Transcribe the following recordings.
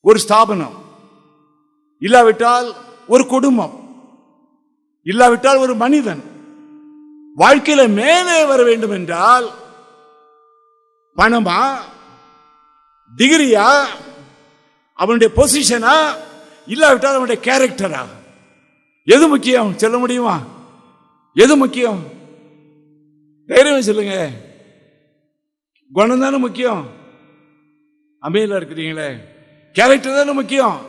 ஒரு ஸ்தாபனம். இல்லாவிட்டால் ஒரு குடும்பம். இல்லாவிட்டால் ஒரு மனிதன். வாழ்க்கையில மேலே வர வேண்டும் என்றால் பணமா? டிகிரியா? அவனுடைய பொசிஷனா? இல்லாவிட்டால் அவனுடைய கேரக்டரா? எது முக்கியம்? சொல்ல முடியுமா? எது முக்கியம்? தைரியம் சொல்லுங்க. குணம் தானே முக்கியம். அமைதியில் இருக்கிறீங்களே. கேரக்டர் தானே முக்கியம்.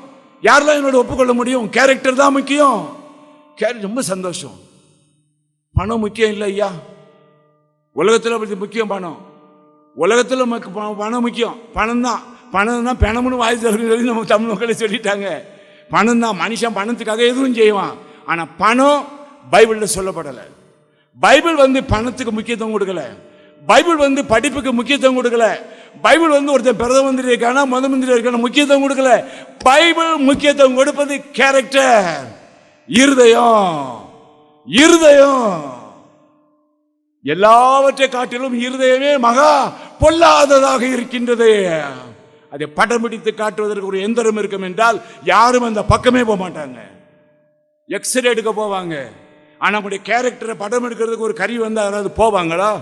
யாரெல்லாம் என்னோட ஒப்புக்கொள்ள முடியும்? கேரக்டர் தான் முக்கியம். கேரக்டர் ரொம்ப சந்தோஷம். பணம் முக்கியம் இல்லை ஐயா. உலகத்தில் அப்படி முக்கியம் பணம். உலகத்தில் நமக்கு பணம் பணம் முக்கியம். பணம் தான். பணம் தான் பணம்னு வாய் சொல்லி நம்ம தமிழ் மக்களை சொல்லிட்டாங்க. பணம் தான். மனுஷன் பணத்துக்காக எதுவும் செய்வான். ஆனால் பணம் பைபிளில் சொல்லப்படலை. பைபிள் வந்து பணத்துக்கு முக்கியத்துவம் கொடுக்கல. பைபிள் வந்து படிப்புக்கு முக்கியத்துவம் கொடுக்கல. பைபிள் வந்து ஒருத்தன் பிரதம மந்திரி இருக்கானா முத மந்திரி இருக்கான முக்கியத்துவம் கொடுக்கல. பைபிள் முக்கியத்துவம் கொடுப்பது கேரக்டர் இருதயம். இருதயம். எல்லாவற்றை காட்டிலும் இருதயமே மகா பொல்லாததாக இருக்கின்றது. அதை படம் பிடித்து காட்டுவதற்கு ஒரு எந்திரம் இருக்கும் என்றால் யாரும் அந்த பக்கமே போக மாட்டாங்க. எக்ஸ்ரே எடுக்க போவாங்க. ஆனா நம்முடைய கேரக்டரை படம் எடுக்கிறதுக்கு ஒரு கருவி வந்தா யாராவது போவாங்களா?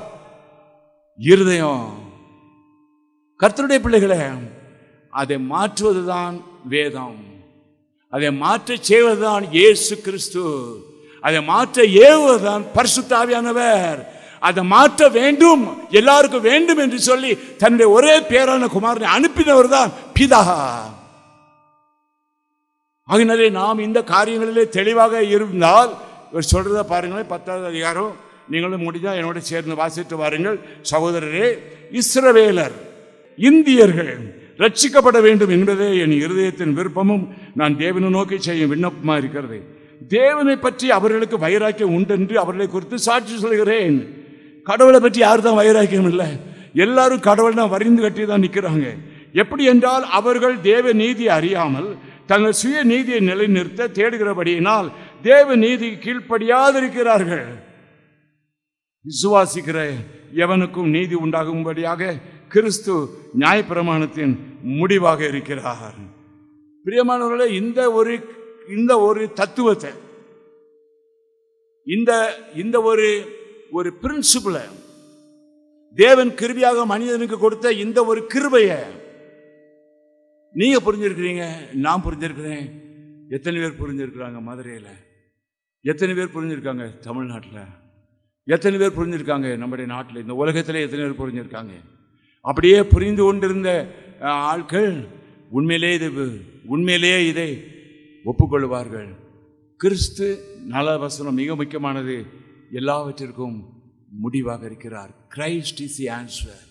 இருதயம். கர்த்தருடைய பிள்ளைகளே அதை மாற்றுவதுதான் வேதம். அதை மாற்ற செய்வதுதான் இயேசு கிறிஸ்து. அதை மாற்ற ஏவுவதுதான் பரிசுத்தாவியானவர் அதை மாற்ற வேண்டும் எல்லாருக்கும் வேண்டும் என்று சொல்லி தன்னுடைய ஒரே பேரான குமாரனை அனுப்பினவர் தான் பிதா அதனாலே நாம் இந்த காரியங்களிலே தெளிவாக இருந்தால் இவர் சொல்றத பாருங்களேன் பத்தாவது அதிகாரம் நீங்களும் முடிஞ்சால் என்னோட சேர்ந்து வாசித்து வாருங்கள். சகோதரரே இஸ்ரவேலர் இந்தியர்கள் ரட்சிக்கப்பட வேண்டும் என்பதே என் இருதயத்தின் விருப்பமும். நான் தேவனை நோக்கி செய்யும் விண்ணப்பமாக இருக்கிறது. தேவனை பற்றி அவர்களுக்கு வைராக்கியம் உண்டென்று அவர்களை குறித்து சாட்சி சொல்கிறேன். கடவுளை பற்றி யார் தான் வைராக்கியம் இல்லை. எல்லாரும் கடவுள் தான் வரிந்து கட்டி தான் நிற்கிறாங்க. எப்படி என்றால் அவர்கள் தேவ நீதி அறியாமல் தங்கள் சுய நீதியை நிலைநிறுத்த தேடுகிறபடியினால் தேவ நீதி கீழ்ப்படியாதிருக்கிறார்கள். விசுவாசிக்கிற எவனுக்கும் நீதி உண்டாகும்படியாக கிறிஸ்து நியாயப்பிரமாணத்தின் முடிவாக இருக்கிறார். பிரியமானவர்களே இந்த ஒரு இந்த ஒரு தத்துவத்தை இந்த இந்த ஒரு ஒரு பிரின்சிபிளை தேவன் கிருபியாக மனிதனுக்கு கொடுத்த இந்த ஒரு கிருபைய நீங்க புரிஞ்சிருக்கிறீங்க? நான் புரிஞ்சிருக்கிறேன். எத்தனை பேர் புரிஞ்சிருக்கிறாங்க மதுரையில்? எத்தனை பேர் புரிஞ்சிருக்காங்க தமிழ்நாட்டில்? எத்தனை பேர் புரிஞ்சிருக்காங்க நம்முடைய நாட்டில்? இந்த உலகத்தில் எத்தனை பேர் புரிஞ்சிருக்காங்க? அப்படியே புரிந்து கொண்டிருந்த ஆட்கள் உண்மையிலே இது உண்மையிலேயே இதை ஒப்புக்கொள்வார்கள். கிறிஸ்து நல வசனம் மிக முக்கியமானது. எல்லாவற்றிற்கும் முடிவாக இருக்கிறார். Christ is answer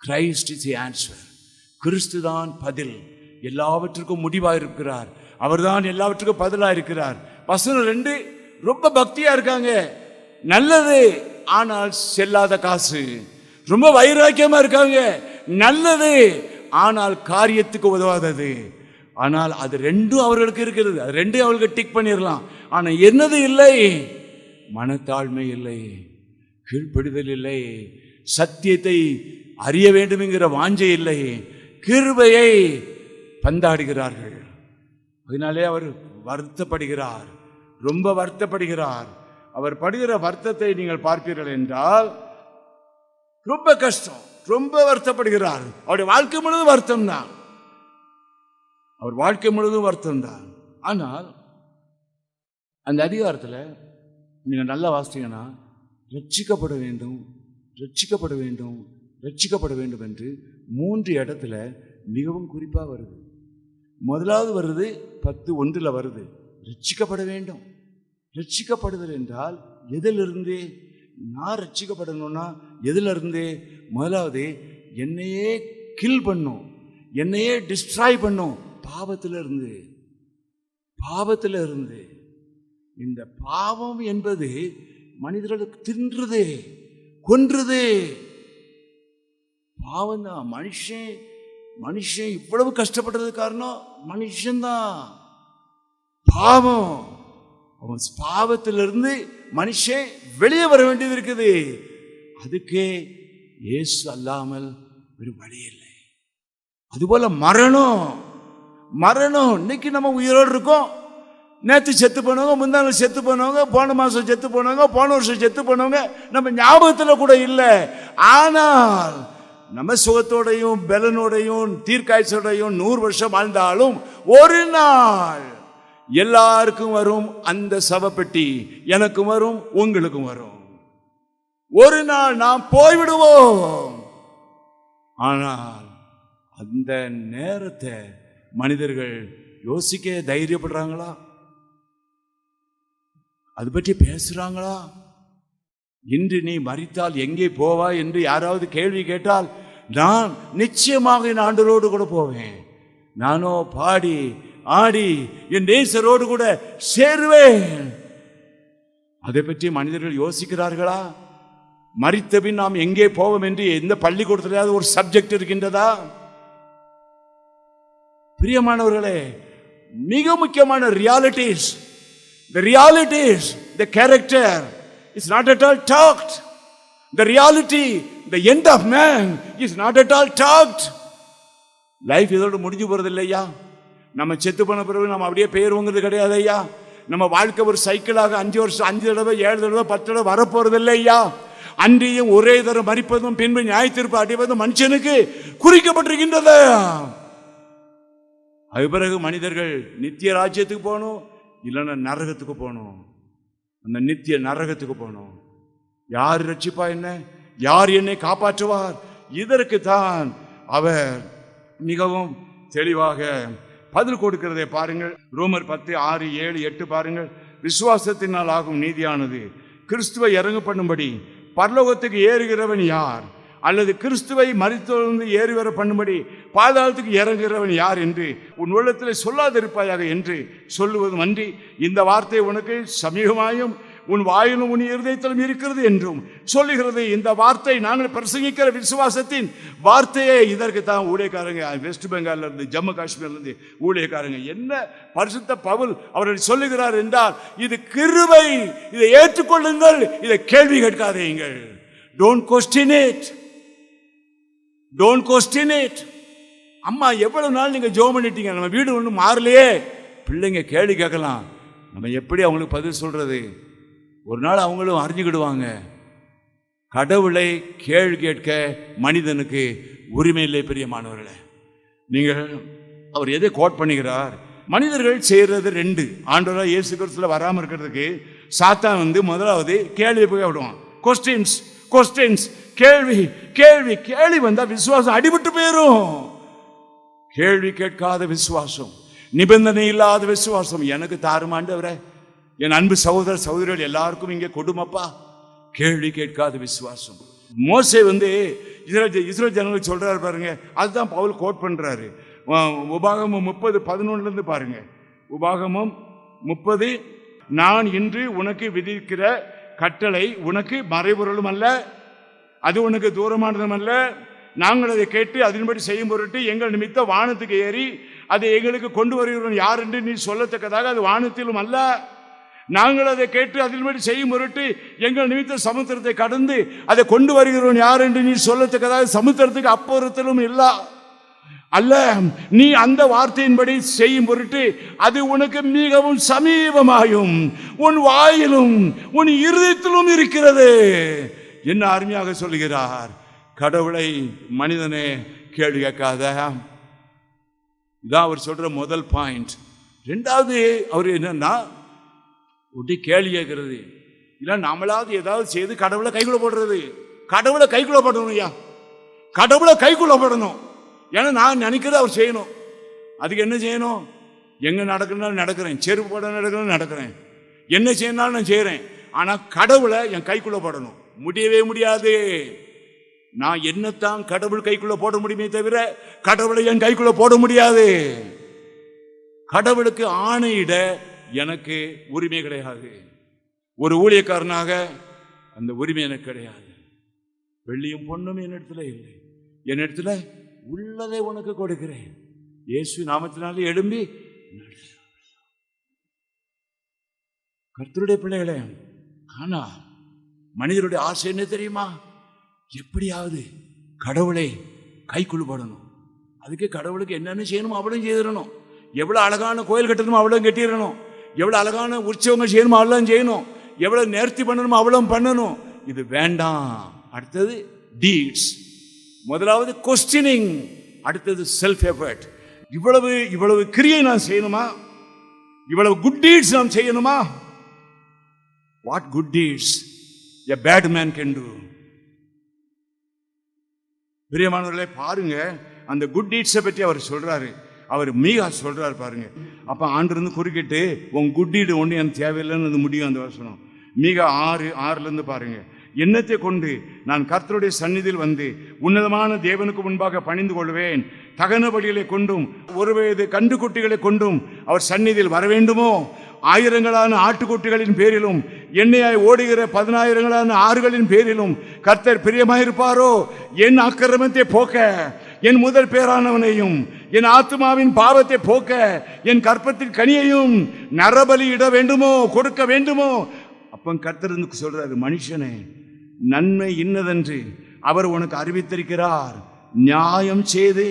Christ is answer கிறிஸ்து தான் பதில். எல்லாவற்றிற்கும் முடிவாக இருக்கிறார். அவர்தான் எல்லாவற்றுக்கும் பதிலாக இருக்கிறார். வசனம் ரெண்டு ரொம்ப பக்தியாக இருக்காங்க. நல்லது ஆனால் செல்லாத காசு. ரொம்ப வைராக்கியமா இருக்காங்க. நல்லது ஆனால் காரியத்துக்கு உதவாதது. ஆனால் அது ரெண்டும் அவர்களுக்கு இருக்கிறது. அது ரெண்டும் அவர்களுக்கு டிக் பண்ணிடலாம் ஆனால் என்னது இல்லை? மனத்தாழ்மை இல்லை. கீழ்ப்படிதல் இல்லை. சத்தியத்தை அறிய வேண்டும்ங்கிற வாஞ்சை இல்லை. கிருபையை பந்தாடுகிறார்கள். அதனாலே அவர் வருத்தப்படுகிறார். ரொம்ப வருத்தப்படுகிறார். அவர் படுகிற வருத்தத்தை நீங்கள் பார்ப்பீர்கள் என்றால் ரொம்ப கஷ்டம் ரொம்ப வருத்தப்படுகிறார். அவருடைய வாழ்க்கை முழுவதும் வருத்தம் தான் அவர் வாழ்க்கை முழுவதும் வருத்தம் தான் ஆனால் அந்த அதிகாரத்தில் நீங்கள் நல்லா வாசித்தீங்கன்னா ரட்சிக்கப்பட வேண்டும் ரட்சிக்கப்பட வேண்டும் ரட்சிக்கப்பட வேண்டும் என்று மூன்று இடத்துல மிகவும் குறிப்பாக வருது. முதலாவது வருது பத்து ஒன்றில் வருது ரட்சிக்கப்பட வேண்டும். ரட்சிக்கப்படுதல் என்றால் எதிலிருந்து நான் ரட்சிக்கப்படணும்னா எதிலிருந்து முதலாவது என்னையே கில் பண்ணும். என்னையே டிஸ்ட்ராய் பண்ணும். பாவத்தில் இருந்து பாவத்தில் இருந்து இந்த பாவம் என்பது மனிதர்களுக்கு தின்றது கொன்றது. பாவம் தான் மனுஷன் மனுஷன் இவ்வளவு கஷ்டப்படுறது காரணம் மனுஷன்தான். பாவம். அவன் பாவத்திலிருந்து மனுஷன் வெளியே வர வேண்டியது இருக்குது. அதுக்கே இயேசு அல்லாமல் ஒரு வழி இல்லை. அதுபோல மரணம். மரணம். இன்னைக்கு நம்ம உயிரோடு இருக்கோம். நேற்று செத்து போனவங்க முந்தாள் செத்து போனவங்க போன மாதம் செத்து போனவங்க போன வருஷம் செத்து போனவங்க நம்ம ஞாபகத்தில் கூட இல்லை. ஆனால் நம்ம சுகத்தோடையும் பலனோடையும் தீர்க்காய்ச்சோடையும் நூறு வருஷம் வாழ்ந்தாலும் ஒரு நாள் எல்லாருக்கும் வரும் அந்த சவப்பெட்டி எனக்கும் வரும் உங்களுக்கும் வரும். ஒரு நாள் நாம் போய்விடுவோம். ஆனால் அந்த நேரத்தை மனிதர்கள் யோசிக்க தைரியப்படுறாங்களா? அது பற்றி பேசுறாங்களா? இன்று நீ மறித்தால் எங்கே போவா என்று யாராவது கேள்வி கேட்டால் நான் நிச்சயமாக என் ஆண்டரோடு கூட போவேன். நானோ பாடி ஆடி என் நேசரோடு கூட சேருவேன். அதை பற்றி மனிதர்கள் யோசிக்கிறார்களா? மறித்த பின் நாம் எங்கே போவோம் என்று எந்த பள்ளிக்கூடத்திலாவது ஒரு சப்ஜெக்ட் இருக்கின்றதா? பிரியமானவர்களே மிக முக்கியமான realities the realities the character is not at all touched the reality the end of man is not at all touched life இதோட முடிஞ்சு போறது இல்லையா நம்ம செத்து போன பிறகு நம்ம அப்படியே பெயருங்கிறது கிடையாது ஐயா. நம்ம வாழ்க்கை ஒரு சைக்கிளாக அஞ்சு வருஷம் அஞ்சு தடவை ஏழு தடவை பத்து தடவை வரப்போறது இல்லையா அன்றியும் ஒரே தரம் மறிப்பதும் பின்பு நியாயத்திருப்பு அடைவதும் மனுஷனுக்கு குறிக்கப்பட்டிருக்கின்றது. அது பிறகு மனிதர்கள் நித்திய ராஜ்யத்துக்கு போகணும் இல்லைன்னா நரகத்துக்கு போகணும். அந்த நித்திய நரகத்துக்கு போகணும். யார் ரட்சிப்பா என்ன? யார் என்னை காப்பாற்றுவார்? இதற்கு தான் அவர் மிகவும் தெளிவாக பதில் கொடுக்கிறதை பாருங்கள். ரோமர் பத்து ஆறு ஏழு எட்டு பாருங்கள். விசுவாசத்தினால் ஆகும் நீதியானது. கிறிஸ்துவை இறங்கு பண்ணும்படி பரலோகத்துக்கு ஏறுகிறவன் யார்? அல்லது கிறிஸ்துவை மறித்தொழுந்து ஏறி வர பண்ணும்படி பாதாளத்துக்கு இறங்குகிறவன் யார் என்று உன் உள்ளத்தில் சொல்லாதிருப்பாயாக என்று சொல்லுவதும் அன்றி. இந்த வார்த்தை உனக்கு சமீபமாயும் உன் வாயிலும் உன் இருதயத்திலும் இருக்கிறது என்றும் சொல்லுகிறது. இந்த வார்த்தை நாங்கள் பிரசங்கிக்கிற விசுவாசத்தின் வார்த்தையே. இதற்கு தான் ஊழியக்காரங்க வெஸ்ட் பெங்கால்ல இருந்து ஜம்மு காஷ்மீர்ல இருந்து ஊழியக்காரங்க. என்ன பரிசுத்த பவுல் அவர்கள் சொல்லுகிறார் என்றால் இது கிருவை இதை ஏற்றுக்கொள்ளுங்கள். இதை கேள்வி கேட்காதீங்கள் don't question it don't question it அம்மா எவ்வளவு நாள் நீங்க ஜோம் பண்ணிட்டீங்க? நம்ம வீடு ஒன்றும் மாறலையே. பிள்ளைங்க கேள்வி கேட்கலாம். நம்ம எப்படி அவங்களுக்கு பதில் சொல்றது? ஒரு நாள் அவங்களும் அறிஞ்சுக்கிடுவாங்க. கடவுளை கேள்வி கேட்க மனிதனுக்கு உரிமை இல்லை பிரியமானவர்களே நீங்கள் அவர் எதை கோட் பண்ணுகிறார்? மனிதர்கள் செய்கிறது ரெண்டு. ஆண்டோராக இயேசு கிறிஸ்துல வராமல் இருக்கிறதுக்கு சாத்தான் வந்து முதலாவது கேள்வி போய் விடுவான். கொஸ்டின்ஸ் கொஸ்டின்ஸ் கேள்வி கேள்வி கேள்வி வந்தால் விசுவாசம் அடிபட்டு போயிரும். கேள்வி கேட்காத விசுவாசம். நிபந்தனை இல்லாத விசுவாசம். எனக்கு தாருமாண்டவரே என் அன்பு சகோதர சகோதரிகள் எல்லாருக்கும் இங்கே கொடுமப்பா. கேள்வி கேட்காத விசுவாசம். மோசை வந்து இஸ்ரேல் இஸ்ரேல் ஜனங்களுக்கு சொல்றாரு பாருங்க. அதுதான் பவுல் கோட் பண்றாரு. உபாகமம் முப்பது பதினொன்னுல இருந்து பாருங்க. உபாகமம் முப்பது நான் இன்று உனக்கு விதிக்கிற கட்டளை உனக்கு மறைபொருளும் அல்ல அது உனக்கு தூரமானதும் அல்ல. நாங்கள் அதை கேட்டு அதன்படி செய்யும் பொருட்டு எங்கள் நிமித்த வானத்துக்கு ஏறி அதை எங்களுக்கு கொண்டு வருகிறோம் யார் என்று நீ சொல்லத்தக்கதாக அது வானத்திலும் அல்ல. நாங்கள் அதை கேட்டு அதன்படி செய்யும் பொருட்டு எங்கள் நிமித்த சமுத்திரத்தை கடந்து அதை கொண்டு வருகிறோம் யார் என்று நீ சொல்லத்தக்கதாக சமுத்திரத்துக்கு அப்பொருத்தலும் இல்ல. அல்ல நீ அந்த வார்த்தையின்படி செய்யும் பொருட்டு அது உனக்கு மிகவும் சமீபமாயும் உன் வாயிலும் உன் இருதயத்திலும் இருக்கிறது என்ன அருமையாக சொல்லுகிறார். கடவுளை மனிதனே கேள்வி கேட்காத. இதான் அவர் சொல்ற முதல் பாயிண்ட் ரெண்டாவது அவர் என்னன்னா ஒட்டி கேள்வி கேட்கறது இல்லை நம்மளாவது ஏதாவது செய்து கடவுளை கைக்குள்ள போடுறது. கடவுளை கைக்குள்ள போடணும் ஐயா. கடவுளை கைக்குள்ள போடணும். ஏன்னா நான் நினைக்கிறது அவர் செய்யணும். அதுக்கு என்ன செய்யணும்? எங்கே நடக்கணும்னாலும் நடக்கிறேன். செருப்பு போட நடக்கணும் நடக்கிறேன். என்ன செய்யணும்னாலும் நான் செய்கிறேன் ஆனால் கடவுளை என் கைக்குள்ளே போடணும். முடியவே முடியாது. நான் என்னத்தான் கடவுள் கைக்குள்ளே போட முடியுமே தவிர கடவுளை என் கைக்குள்ளே போட முடியாது. கடவுளுக்கு ஆணையிட எனக்கு உரிமை கிடையாது. ஒரு ஊழியக்காரனாக அந்த உரிமை எனக்கு கிடையாது. வெள்ளியும் பொண்ணும் என்னிடத்துல இல்லை. என்னிடத்துல உள்ளதை உனக்கு கொடுக்கிறேன். இயேசு நாமத்தினாலே எழும்பி கர்த்தருடைய பிள்ளைகளே ஆனா மனிதருடைய ஆசை என்ன தெரியுமா? எப்படியாவது கடவுளை கைக்குள்படணும் அதுக்கு கடவுளுக்கு என்னென்ன செய்யணுமோ அவளும் செய்திடணும். எவ்வளோ அழகான கோயில் கட்டணுமோ அவளும் கட்டிடணும். எவ்வளோ அழகான உற்சவங்கள் செய்யணுமோ அவ்வளோ செய்யணும். எவ்வளோ நேர்த்தி பண்ணணுமோ அவ்வளோ பண்ணணும். இது வேண்டாம். அடுத்தது டீட்ஸ் முதலாவது கொஸ்டினிங் அடுத்தது செல்ஃப் எஃபர்ட் இவ்வளவு இவ்வளவு கிரியை நான் செய்யணுமா? இவ்வளவு குட் டீட்ஸ் நாம் செய்யணுமா? What good deeds a bad man can do பிரியமானவர்களே பாருங்க. அந்த குட் டீட்ஸை பற்றி அவர் சொல்றாரு. அவர் மீகா சொல்றாரு பாருங்க. அப்ப ஆண்டு இருந்து குறுக்கிட்டு உன் குட்டீடு ஒன்று எனக்கு தேவையில்லைன்னு முடியும் அந்த வசனம். மீகா ஆறு ஆறுல இருந்து பாருங்க. எண்ணத்தை கொண்டு நான் கர்த்தருடைய சந்நிதியில் வந்து உன்னதமான தேவனுக்கு முன்பாக பணிந்து கொள்வேன். தகன பலிகளை கொண்டும் ஒரு வயது கண்டுக்குட்டிகளை கொண்டும் அவர் சந்நிதியில் வர வேண்டுமோ ஆயிரங்களான ஆட்டுக்குட்டிகளின் பேரிலும் எண்ணெயாய் ஓடுகிற பதினாயிரங்களான ஆறுகளின் பேரிலும் கர்த்தர் பிரியமாயிருப்பாரோ? என் அக்கிரமத்தை போக்க என் முதல் பேரானவனையும் என் ஆத்மாவின் பாவத்தை போக்க என் கற்பத்தின் கனியையும் நரபலி இட வேண்டுமோ கொடுக்க வேண்டுமோ? அப்போ கர்த்தர் சொல்றாரு மனுஷனே நன்மை இன்னதென்று அவர் உனக்கு அறிவித்திருக்கிறார். நியாயம் செய்து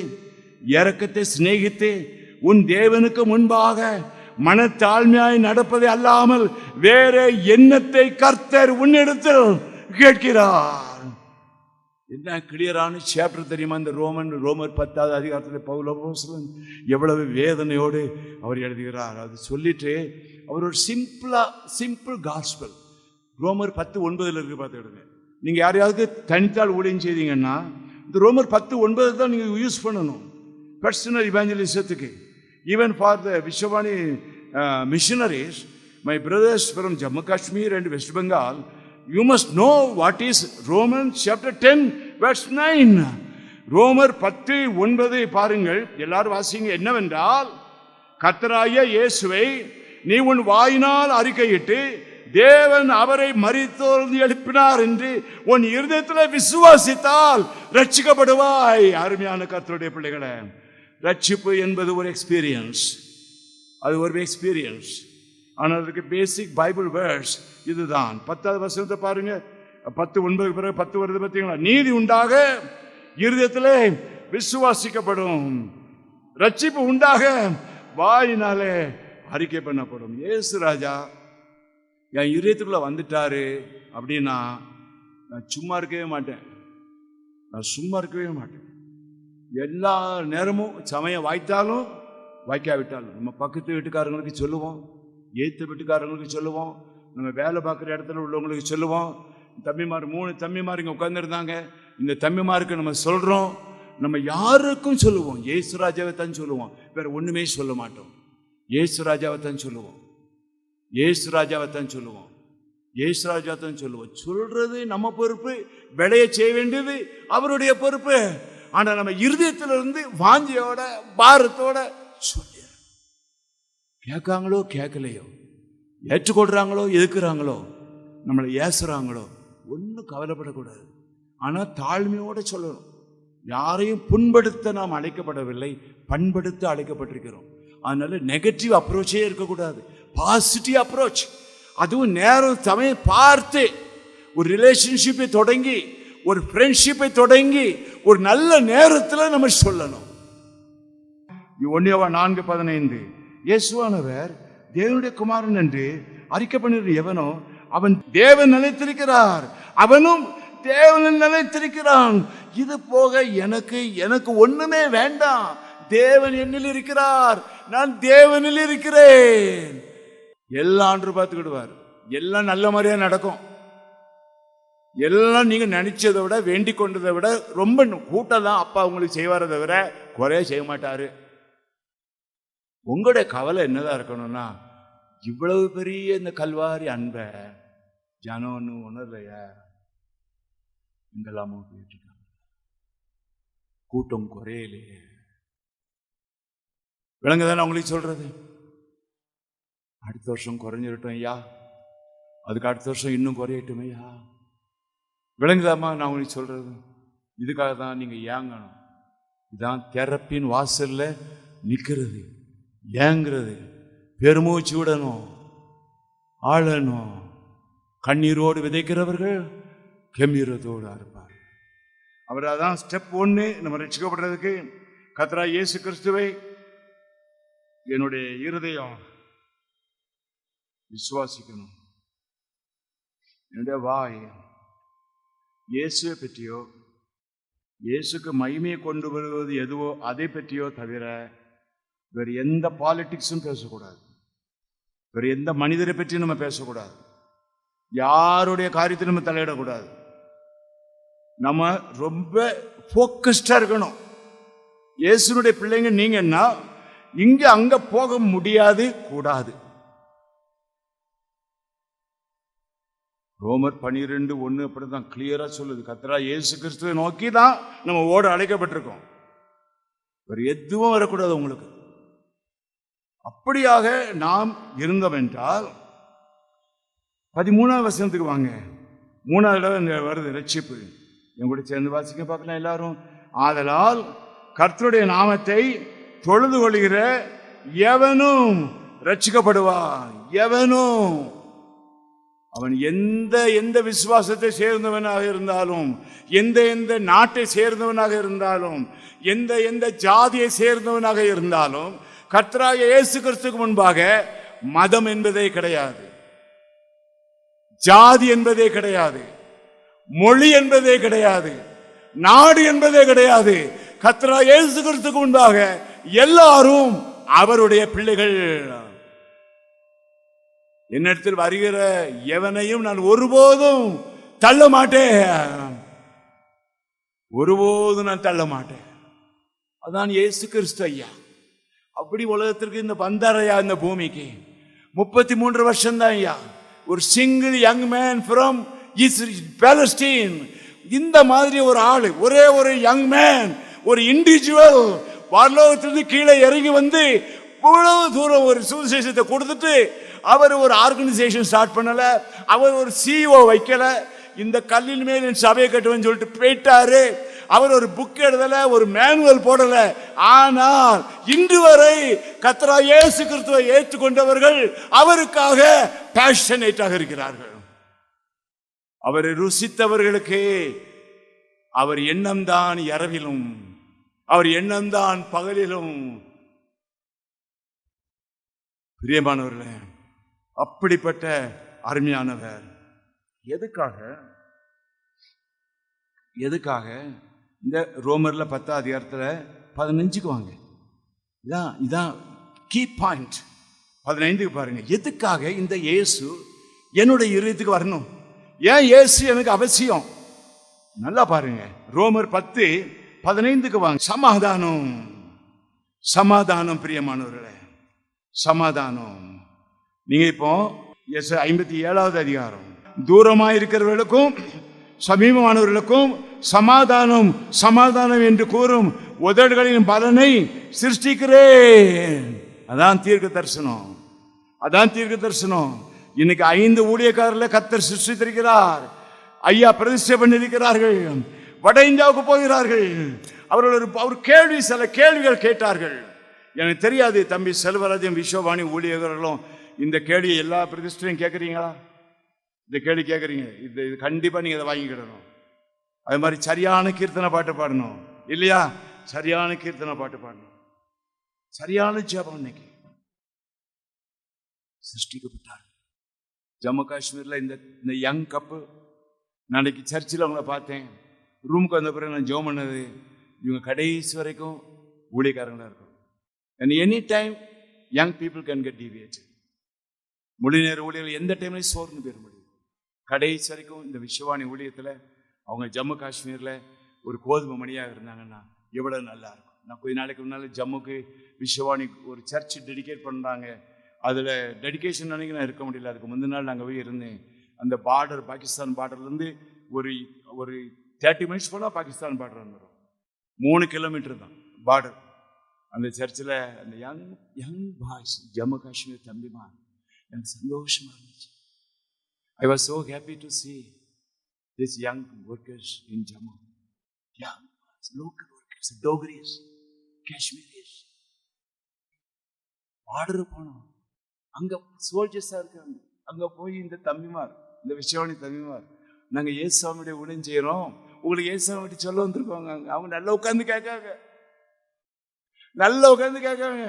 இறக்கத்தை சிநேகித்து உன் தேவனுக்கு முன்பாக மனத்தாழ்மையாய் நடப்பதை அல்லாமல் வேற எண்ணத்தை கர்த்தர் உன்னிடத்தில் கேட்கிறார். என்ன கிளியரான சேப்டர் தெரியுமா? இந்த ரோமன் ரோமர் பத்தாவது அதிகாரத்தில் பவுலோசலன் எவ்வளவு வேதனையோடு அவர் எழுதுகிறார். அது சொல்லிட்டு அவர் ஒரு சிம்பிளா சிம்பிள் காஸ்பல் ரோமர் பத்து ஒன்பதில் இருக்கு பார்த்துக்கிடுங்க நீங்கள் யாரையாவது தனித்தால் ஊழியம் செய்தீங்கன்னா இந்த ரோமர் பத்து ஒன்பது தான் நீங்கள் யூஸ் பண்ணணும். Personal இவாஞ்சலிசத்துக்கு even for the Vishwavani missionaries my brothers from Jammu Kashmir and West Bengal you must know what is Roman chapter ten verse nine ரோமர் பத்து ஒன்பதை பாருங்கள். எல்லாரும் வாசிங்க. என்னவென்றால் கத்தராய இயேசுவை நீ உன் வாயினால் அறிக்கையிட்டு தேவன் அவரை மறித்தோர்ந்து எழுப்பினார் என்று உன் இருதயத்தில் விசுவாசித்தால் ரட்சிக்கப்படுவாய் அருமையான கத்தருடைய பிள்ளைகளை ரட்சிப்பு என்பது ஒரு எக்ஸ்பீரியன்ஸ் அது ஒரு எக்ஸ்பீரியன்ஸ் ஆனால் அதுக்கு பேசிக் பைபிள் வேர்ட்ஸ் இதுதான். பத்தாவது வசனத்தை பாருங்கள் பத்து ஒன்பது பிறகு பத்து வருது பார்த்தீங்களா? நீதி உண்டாக இருதயத்தில் விசுவாசிக்கப்படும். ரட்சிப்பு உண்டாக வாயினாலே அறிக்கை பண்ணப்படும். ஏசு ராஜா என் இதயத்துக்குள்ள வந்துட்டாரு அப்படின்னா நான் சும்மா இருக்கவே மாட்டேன். நான் சும்மா இருக்கவே மாட்டேன். எல்லா நேரமும் சமயம் வாய்த்தாலும் வாய்க்காவிட்டாலும் நம்ம பக்கத்து வீட்டுக்காரங்களுக்கு சொல்லுவோம் ஏத்து வீட்டுக்காரங்களுக்கு சொல்லுவோம் நம்ம வேலை பார்க்குற இடத்துல உள்ளவங்களுக்கு சொல்லுவோம் தம்பிமார் மூணு தம்பிமார் இங்கே உட்காந்துருந்தாங்க இந்த தம்பிமாருக்கு நம்ம சொல்கிறோம் நம்ம யாருக்கும் சொல்லுவோம். ஏசு ராஜாவை தான் சொல்லுவோம். வேற ஒன்றுமே சொல்ல மாட்டோம். ஏசு ராஜாவை தான் சொல்லுவோம். ஏசு ராஜாவை தான் சொல்லுவோம். ஏசு ராஜா தான் சொல்லுவோம். சொல்றது நம்ம பொறுப்பு விளைய செய்ய வேண்டியது அவருடைய பொறுப்பு. ஆனா நம்ம இருதயத்திலிருந்து வாஞ்சியோட பாரத்தோட சொல்லி கேட்காங்களோ கேட்கலையோ? ஏற்றுக்கொள்றாங்களோ எதுக்குறாங்களோ? நம்மளை ஏசுறாங்களோ? ஒன்றும் கவலைப்படக்கூடாது. ஆனால் தாழ்மையோட சொல்லணும். யாரையும் புண்படுத்த நாம் அழைக்கப்படவில்லை பண்படுத்த அழைக்கப்பட்டிருக்கிறோம். அதனால நெகட்டிவ் அப்ரோச்சே இருக்கக்கூடாது. பாசிட்டிவ் அப்ரோச் அதுவும் நேரம் சமயம் பார்த்து ஒரு ரிலேஷன்ஷிப்பை தொடங்கி ஒரு ஃப்ரெண்ட்ஷிப்பை தொடங்கி ஒரு நல்ல நேரத்தில் நம்ம சொல்லணும். ஒன்னியவா நான்கு பதினைந்து. இயேசுவானவர் தேவனுடைய குமாரன் என்று அறிக்கை பண்ணிருந்த எவனோ அவன் தேவன் நிலைத்திருக்கிறார். அவனும் தேவனில் நிலைத்திருக்கிறான். இது போக எனக்கு எனக்கு ஒண்ணுமே வேண்டாம். தேவன் என்னில் இருக்கிறார். நான் தேவனில் இருக்கிறேன். எல்லாம் ஆண்டு பார்த்துக்கிடுவார். எல்லாம் நல்ல மாதிரியா நடக்கும். எல்லாம் நீங்க நினைச்சதை விட வேண்டிக் கொண்டதை விட ரொம்ப கூட்டம் தான் அப்பா உங்களுக்கு செய்வாரை தவிர குறைய செய்ய மாட்டாரு. உங்களுடைய கவலை என்னதான் இருக்கணும்னா இவ்வளவு பெரிய இந்த கல்வாரி அன்பை ஜனம் ஜனம்னு உணர்லையா இங்கெல்லாமோ போயிட்டு கூட்டம் குறையலையே விளங்குதானே அவங்களுக்கு சொல்கிறது அடுத்த வருஷம் குறைஞ்சிருட்டோம் ஐயா. அதுக்கு அடுத்த வருஷம் இன்னும் குறையட்டும் ஐயா. விளங்குதாம்மா நான் உங்களுக்கு சொல்கிறது இதுக்காக தான் நீங்கள் ஏங்கணும். இதுதான் தெரப்பின் வாசல்ல நிற்கிறது ஏங்குறது. பெருமூச்சு விடணும். ஆளணும். கண்ணீரோடு விதைக்கிறவர்கள் கெம்பீரத்தோடு அறுப்பார். அவர் அதான் ஸ்டெப் ஒன்று நம்ம ரட்சிக்கப்படுறதுக்கு கத்ரா இயேசு கிறிஸ்துவை என்னுடைய இருதயம் விசுவாசிக்கணும். என்னுடைய வாய் இயேசுவை பற்றியோ இயேசுக்கு மகிமையை கொண்டு வருவது எதுவோ அதை பற்றியோ தவிர வேறு எந்த பாலிட்டிக்ஸும் பேசக்கூடாது. வேறு எந்த மனிதரை பற்றியும் நம்ம பேசக்கூடாது. யாருடைய காரியத்தை நம்ம தலையிடக்கூடாது. நம்ம ரொம்ப ஃபோக்கஸ்டாக இருக்கணும். இயேசுனுடைய பிள்ளைங்க நீங்கன்னா இங்க அங்க போக முடியாது கூடாது. ரோமர் பனிரெண்டு ஒன்று அப்படிதான் கிளியரா சொல்லுது. கத்தரா இயேசு கிறிஸ்துவை நோக்கி தான் நம்ம ஓட அழைக்கப்பட்டிருக்கோம். வேறு எதுவும் வரக்கூடாது உங்களுக்கு. அப்படியாக நாம் இருந்தோம் என்றால் பதிமூணாவது வசனத்துக்கு வாங்க. மூணாவது தடவை வருது ரட்சிப்பு. என் கூட சேர்ந்து வாசிக்க பார்க்கலாம் எல்லாரும். ஆதலால் கர்த்தருடைய நாமத்தை தொழுது கொள்கிற எவனும் ரட்சிக்கப்படுவான் எவனும். அவன் எந்த எந்த விசுவாசத்தை சேர்ந்தவனாக இருந்தாலும் எந்த எந்த நாட்டை சேர்ந்தவனாக இருந்தாலும் எந்த எந்த ஜாதியை சேர்ந்தவனாக இருந்தாலும் கர்த்தராக இயேசு கிறிஸ்துக்கு முன்பாக மதம் என்பதே கிடையாது. ஜாதி என்பதே கிடையாது. மொழி என்பதே கிடையாது. நாடு என்பதே கிடையாது. கத்ரா இயேசு கிறிஸ்துக்கு முன்பாக எல்லாரும் அவருடைய பிள்ளைகள். என்னிடத்தில் வருகிற எவனையும் நான் ஒருபோதும் தள்ள மாட்டேன். ஒருபோதும் நான் தள்ள மாட்டேன். அதான் இயேசு கிறிஸ்து ஐயா. அப்படி உலகத்திற்கு இந்த பந்தாரையா இந்த பூமிக்கு. முப்பத்தி மூன்று வருஷம் தான் ஐயா. ஒரு single young man from Palestine இந்த மாதிரி ஒரு ஆள் ஒரே ஒரு யங் மேன் ஒரு இண்டிவிஜுவல் பரலோகத்திலிருந்து கீழே இறங்கி வந்து இவ்வளவு தூரம் ஒரு சுவிசேஷத்தை கொடுத்துட்டு அவர் ஒரு ஆர்கனைசேஷன் ஸ்டார்ட் பண்ணல அவர் ஒரு சிஓ வைக்கல. இந்த கல்லின் மேல் என் சபையை கட்டுவேன்னு சொல்லிட்டு போயிட்டாரு. அவர் ஒரு புக் எழுதல ஒரு மேனுவல் போடல. ஆனால் இன்று வரை கத்ரா இயேசு கிறிஸ்துவை ஏற்றுக்கொண்டவர்கள் அவருக்காக பேஷனேட்டாக இருக்கிறார்கள். அவரை ருசித்தவர்களுக்கு அவர் எண்ணம்தான் இரவிலும் அவர் எண்ணம்தான் பகலிலும். பிரியமானவர்களே அப்படிப்பட்ட அருமையானவர். எதுக்காக? எதுக்காக? இந்த ரோமரில் பத்தாம் அதிகாரத்தில் பதினஞ்சுக்கு வாங்க. இதான் இதான் கீ பாயிண்ட் பதினைந்துக்கு பாருங்கள் எதுக்காக இந்த இயேசு என்னுடைய இருதயத்துக்கு வரணும்? ஏன் இயேசு எனக்கு அவசியம்? நல்லா பாருங்க. ரோமர் பத்து பதினைந்துக்கு வாங்க. சமாதானம். சமாதானம் பிரியமானவர்களே. சமாதானம். நீங்க இப்போ எஸ் ஐம்பத்தி ஏழாவது அதிகாரம். தூரமா இருக்கிறவர்களுக்கும் சமீபமானவர்களுக்கும் சமாதானம் சமாதானம் என்று கூறும் உதடுகளின் பலனை சிருஷ்டிக்கிறேன். அதான் தீர்க்க தரிசனம். அதான் தீர்க்க தரிசனம். இன்னைக்கு ஐந்து ஊழியக்காரர்ல கத்தர் சிருஷ்டித்திருக்கிறார் ஐயா பிரதிஷ்டை பண்ணியிருக்கிறார்கள். வட இந்தியாவுக்கு போகிறார்கள். அவர்கள் ஒரு அவர் கேள்வி சில கேள்விகள் கேட்டார்கள். எனக்கு தெரியாது தம்பி செல்வராஜன் விஸ்வவாணி ஊழியர்களும் இந்த கேள்வியை எல்லா பிரதிஷ்டையும் கேட்குறீங்களா? இந்த கேள்வி கேட்குறீங்க இது இது கண்டிப்பாக நீங்கள் இதை வாங்கிக்கிடணும். அது மாதிரி சரியான கீர்த்தனை பாட்டு பாடணும். இல்லையா? சரியான கீர்த்தனை பாட்டு பாடணும். சரியான ஜெபம் இன்னைக்கு. சிருஷ்டிக்கப்பட்டார். ஜம்மு காஷ்மீரில் இந்த இந்த யங் கப்பு நாளைக்கு சர்ச்சில் அவங்கள பார்த்தேன். ரூமுக்கு வந்த பிறகு நான் ஜோம் பண்ணது. இவங்க கடைசி வரைக்கும் ஊழியக்காரங்களாக இருக்கும். And any time young people can get deviate மொழி நேர ஊழியர்கள் எந்த டைம்லையும் சோர்ந்து போயிட முடியும் கடைசி வரைக்கும் இந்த விஸ்வவாணி ஊழியத்தில் அவங்க ஜம்மு காஷ்மீரில் ஒரு கோதுமை மணியாக இருந்தாங்கன்னா எவ்வளோ நல்லா இருக்கும். நான் கொஞ்ச நாளைக்கு முன்னால் ஜம்முக்கு விஸ்வவாணி ஒரு சர்ச் டெடிகேட் பண்ணுறாங்க அதில் டெடிகேஷன் அன்றைக்கி நான் இருக்க முடியல. அதுக்கு முந்தின நாள் நாங்கள் போய் இருந்தேன் அந்த பார்டர் பாகிஸ்தான் பார்டர்லேருந்து ஒரு ஒரு தேர்ட்டி மினிட்ஸ் போனால் பாகிஸ்தான் பார்டர் வந்துடும் மூணு கிலோமீட்டர் தான் பார்டர் அந்த சர்ச்சில் அந்த young young boys Jammu Kashmir தம்பிமா எனக்கு சந்தோஷமாக இருந்துச்சு. I was so happy to see these young workers in Jammu. Young local workers, Dogris, Kashmiris. Order போனோம் அங்க சோல்ஜர்ஸா இருக்காங்க அங்க போய் இந்த தம்பிமார் இந்த விஷயவாணி தம்பிமார் நாங்க ஏசுவாமியுடைய உடன் செய்யறோம் உங்களுக்கு ஏசுவாமி சொல்ல வந்திருக்கோங்க அங்க. அவங்க நல்லா உட்காந்து கேட்காங்க நல்லா உட்காந்து கேட்காங்க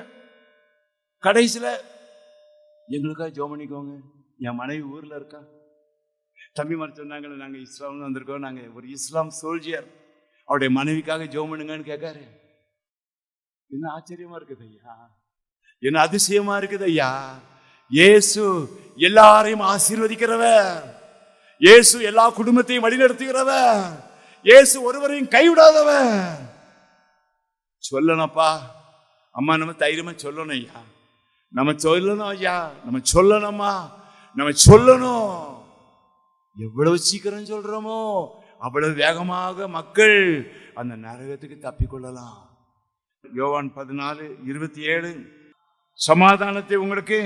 கடைசியில் எங்களுக்காக ஜோ பண்ணிக்கோங்க என் மனைவி ஊரில் இருக்கா? தம்பி மாதிரி சொன்னாங்களே நாங்கள் இஸ்லாம்னு வந்திருக்கோம். நாங்கள் ஒரு இஸ்லாம் சோல்ஜியர் அவருடைய மனைவிக்காக ஜோம் பண்ணுங்கன்னு கேட்காரு. என்ன ஆச்சரியமா இருக்குது ஐயா? என்ன அதிசயமா இருக்குது ஐயா? இயேசு எல்லாரையும் ஆசீர்வதிக்கிறவர். இயேசு எல்லா குடும்பத்தையும் வழிநடத்துகிறவர். இயேசு ஒருவரையும் கைவிடாதவர். சொல்லணும்ப்பா. அம்மா நம்ம தைரியமா சொல்லணும் ஐயா. நம்ம சொல்லணும் ஐயா. நம்ம சொல்லணும்மா. நம்ம சொல்லணும். எவ்வளவு சீக்கிரம் சொல்றோமோ அவ்வளவு வேகமாக மக்கள் அந்த நரகத்துக்கு தப்பிக்கொள்ளலாம் யோவான் பதினாலு இருபத்தி ஏழு சமாதானத்தை உங்களுக்கு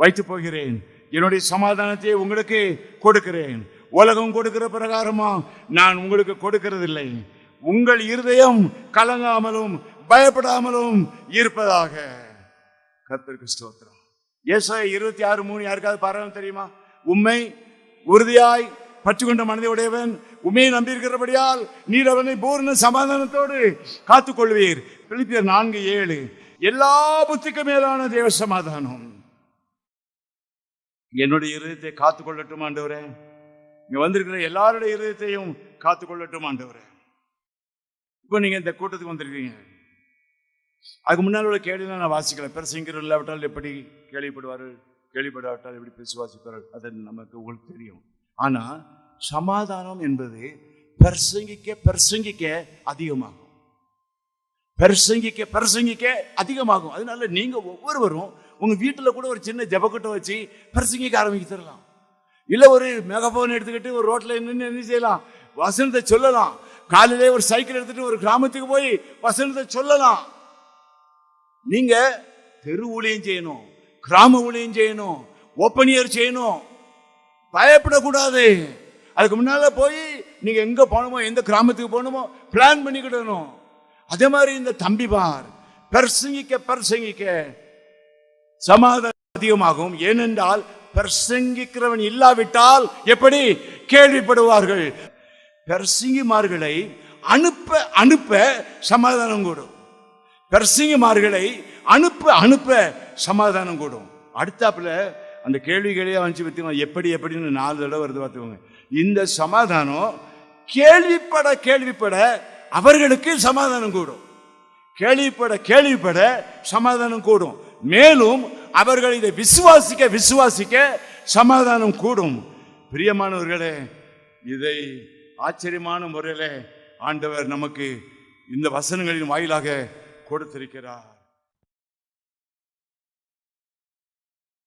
வைத்து போகிறேன். என்னுடைய சமாதானத்தை உங்களுக்கு கொடுக்கிறேன். உலகம் கொடுக்கிற பிரகாரமா நான் உங்களுக்கு கொடுக்கிறதில்லை. உங்கள் இருதயம் கலங்காமலும் பயப்படாமலும் இருப்பதாக கர்த்தருக்கு ஸ்தோத்திரம். ஏசாயா இருபத்தி ஆறு மூணு யாருக்காவது பாராமல் தெரியுமா? உண்மை உறுதியாய் பற்றி கொண்ட மனதை உடையவன் உண்மையை நம்பியிருக்கிறபடியால் நீர் அவனை பூர்ண சமாதானத்தோடு காத்துக் கொள்வீர் பிலிப்பியர் நான்கு ஏழு. எல்லா புத்திக்கு மேலான தேவ சமாதானம். என்னுடைய இருதயத்தை காத்துக் கொள்ளட்டும் ஆண்டவரே. இங்க வந்திருக்கிற எல்லாருடைய இருதயத்தையும் காத்துக் கொள்ளட்டும் ஆண்டவரே. இப்போ நீங்க இந்த கூட்டத்துக்கு வந்திருக்கீங்க. அதுக்கு முன்னால் உள்ள கேள்வி நான் வாசிக்கிறேன். சிங்கர் இல்லாவிட்டால் எப்படி கேள்விப்படுவார்கள்? கேள்விப்படாவிட்டால் எப்படி பேசுவாசிப்பார்கள்? அது நமக்கு உங்களுக்கு தெரியும். ஆனால் சமாதானம் என்பது பிரசங்கிக்க பிரசங்கிக்க அதிகமாகும். பிரசங்கிக்க பிரசங்கிக்க அதிகமாகும். அதனால நீங்க ஒவ்வொருவரும் உங்க வீட்டில் கூட ஒரு சின்ன ஜபக்கட்டை வச்சு பிரசங்கிக்க ஆரம்பிச்சிடலாம் இல்லை ஒரு மெகாபோன் எடுத்துக்கிட்டு ஒரு ரோட்டில் நின்று என்ன செய்யலாம்? வசனத்தை சொல்லலாம். காலையிலே ஒரு சைக்கிள் எடுத்துட்டு ஒரு கிராமத்துக்கு போய் வசனத்தை சொல்லலாம். நீங்க தெரு ஊழியம் செய்யணும் கிராம ஊழியம் செய்யணும் ஓப்பனியர் செய்யணும். பயப்படக்கூடாது. அதுக்கு முன்னால போய் நீங்க எங்க போகணுமோ எந்த கிராமத்துக்கு போகணுமோ பிளான் பண்ணிக்கிடணும். அதே மாதிரி இந்த தம்பிபார் பிரசங்கிக்க பிரசங்கிக்க சமாதானம் அதிகமாகும். ஏனென்றால் பிரசங்கிக்கிறவன் இல்லாவிட்டால் எப்படி? கேள்விப்படுவார்கள். பிரசங்கிமார்களை அனுப்ப அனுப்ப சமாதானம் கூடும். பிரசங்கிமார்களை அனுப்ப அனுப்ப சமாதானம் கூடும். அடுத்தாப்புல அந்த கேள்விகளே வந்து பார்த்துக்கோங்க. எப்படி எப்படின்னு நாலு தடவை வருது பார்த்துக்கோங்க. இந்த சமாதானம் கேள்விப்பட கேள்விப்பட அவர்களுக்கு சமாதானம் கூடும். கேள்விப்பட கேள்விப்பட சமாதானம் கூடும். மேலும் அவர்கள் இதை விசுவாசிக்க விசுவாசிக்க சமாதானம் கூடும். பிரியமானவர்களே இதை ஆச்சரியமான முறையில் ஆண்டவர் நமக்கு இந்த வசனங்களின் வாயிலாக கொடுத்திருக்கிறார்.